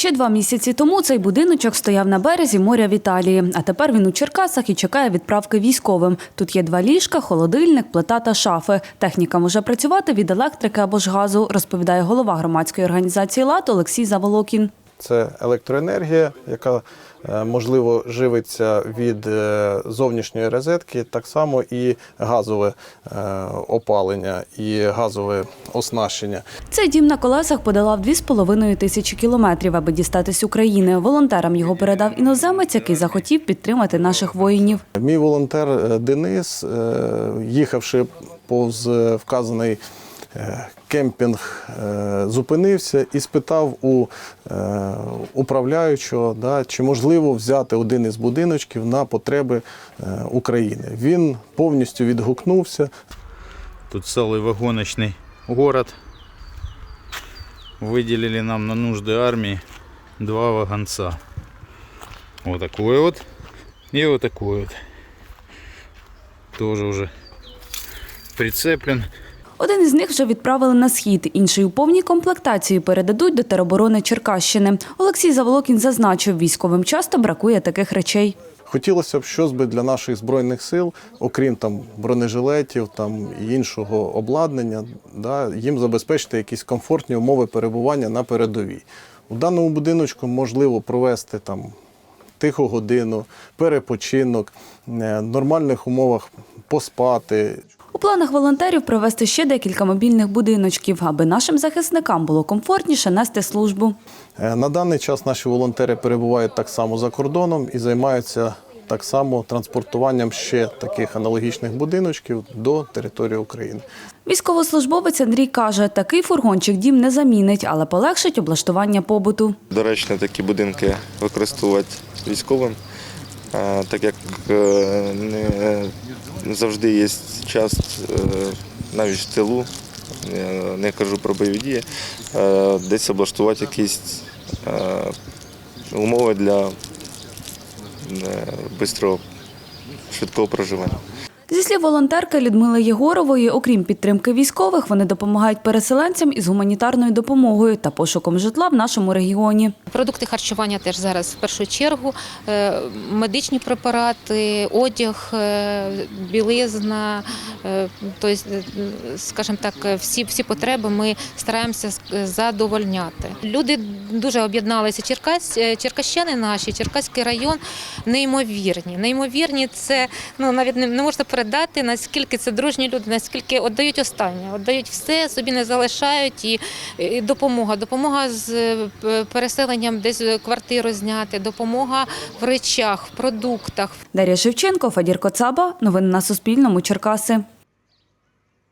Ще два місяці тому цей будиночок стояв на березі моря в Італії, а тепер він у Черкасах і чекає відправки військовим. Тут є два ліжка, холодильник, плита та шафи. Техніка може працювати від електрики або ж газу, розповідає голова громадської організації ЛАТ Олексій Заволокін. Це електроенергія, яка е, можливо живиться від е, зовнішньої розетки, так само і газове е, опалення і газове оснащення. Цей дім на колесах подолав 2,5 тисячі кілометрів, аби дістатись України. Волонтерам його передав іноземець, який захотів підтримати наших воїнів. Мій волонтер Денис, їхавши повз вказаний кемпінг, е, зупинився і спитав у е, управляючого, да, чи можливо взяти один із будиночків на потреби е, України. Він повністю відгукнувся. Тут целый вагоночный город. Выделили нам на нужды армии два вагонца. Вот такой вот и вот такой вот. Тоже уже прицеплен. Один із них вже відправили на схід, інший у повній комплектації передадуть до тероборони Черкащини. Олексій Заволокін зазначив, військовим часто бракує таких речей. Хотілося б щось би для наших збройних сил, окрім там бронежилетів там і іншого обладнання, да, їм забезпечити якісь комфортні умови перебування на передовій. У даному будиночку можливо провести там тиху годину, перепочинок, е, в нормальних умовах поспати. У планах волонтерів провести ще декілька мобільних будиночків, аби нашим захисникам було комфортніше нести службу. Е, На даний час наші волонтери перебувають так само за кордоном і займаються так само транспортуванням ще таких аналогічних будиночків до території України. Військовослужбовець Андрій каже, такий фургончик дім не замінить, але полегшить облаштування побуту. Доречно такі будинки використовувати військовим, так як е, не завжди є час е, навіть в тилу, не кажу про бойові дії, е, десь облаштувати якісь е, умови для швидкого, швидкого проживання. Зі слів волонтерки Людмили Єгорової, окрім підтримки військових, вони допомагають переселенцям із гуманітарною допомогою та пошуком житла в нашому регіоні. Продукти харчування теж зараз в першу чергу, е, медичні препарати, одяг, е, білизна, е, тобто, скажімо так, всі, всі потреби ми стараємося задовольняти. Люди дуже об'єдналися. Черкас, е, черкащани наші, Черкаський район неймовірні. Неймовірні це ну навіть не можна передати, наскільки це дружні люди, наскільки віддають останнє, віддають все, собі не залишають і, і допомога. Допомога з е, переселенням десь квартиру зняти, допомога в речах, в продуктах, Дар'я Шевченко, Фадір Коцаба. Новини на Суспільному. Черкаси.